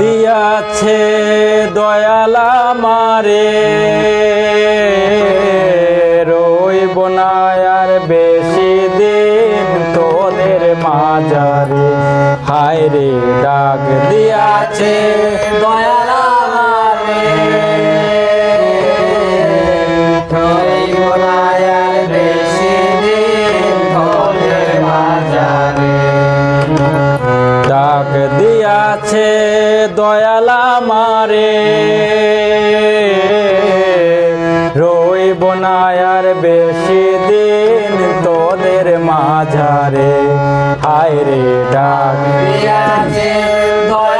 দিয়াছে দয়ালা মারে রইব না আর বেশি দিন তোদের মাজারে হায় রে ডাক দিয়াছে দয়ালা ডাক দিয়াছে, দয়ালা মারে রইব না আর বেশি দিন তোদের মাঝারে। হায় রে, ডাক দিয়াছে, দয়ালা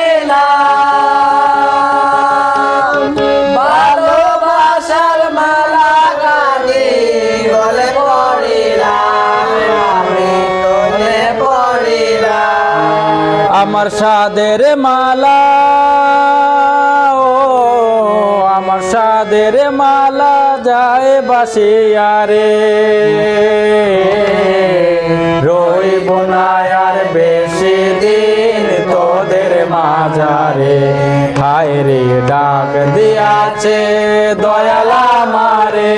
আমার সাদের মালা, ও আমার সাদের মালা যায় বাসিয়ারে। রইব না আর বেশি দিন তোদের মাঝারে। হায় রে, ডাক দিয়াছে দয়ালা মারে।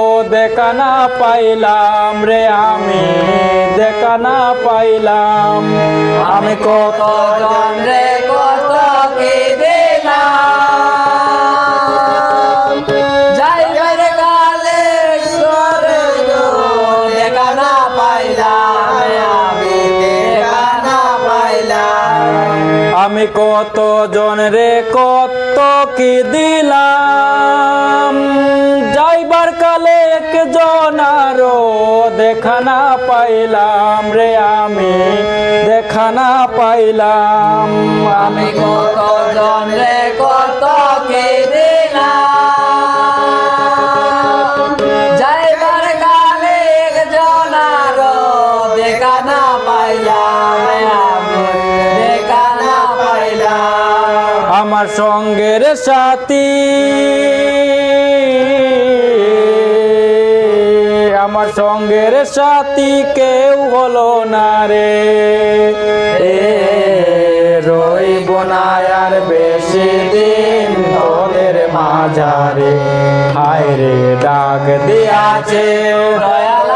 দেখা না পাইলাম রে আমি দেখা না পাইলাম। আমি কত রে, কত কি আমি আমি কত জন রে, কত কি দিলাম। দেখা না পাইলাম রে আমি দেখা না পাইলাম। আমি কত জন রে কত কি দিলাম? যাইবার কালে একজন আরও দেখা না পাইলাম আমি দেখানা পাইলাম। আমার সঙ্গের সাথী আমার সঙ্গের সাথী কেউ হলো না রে। রইব না আর বেশি দিন তোদের মাঝারে। হায় রে, ডাক দিয়াছে দয়াল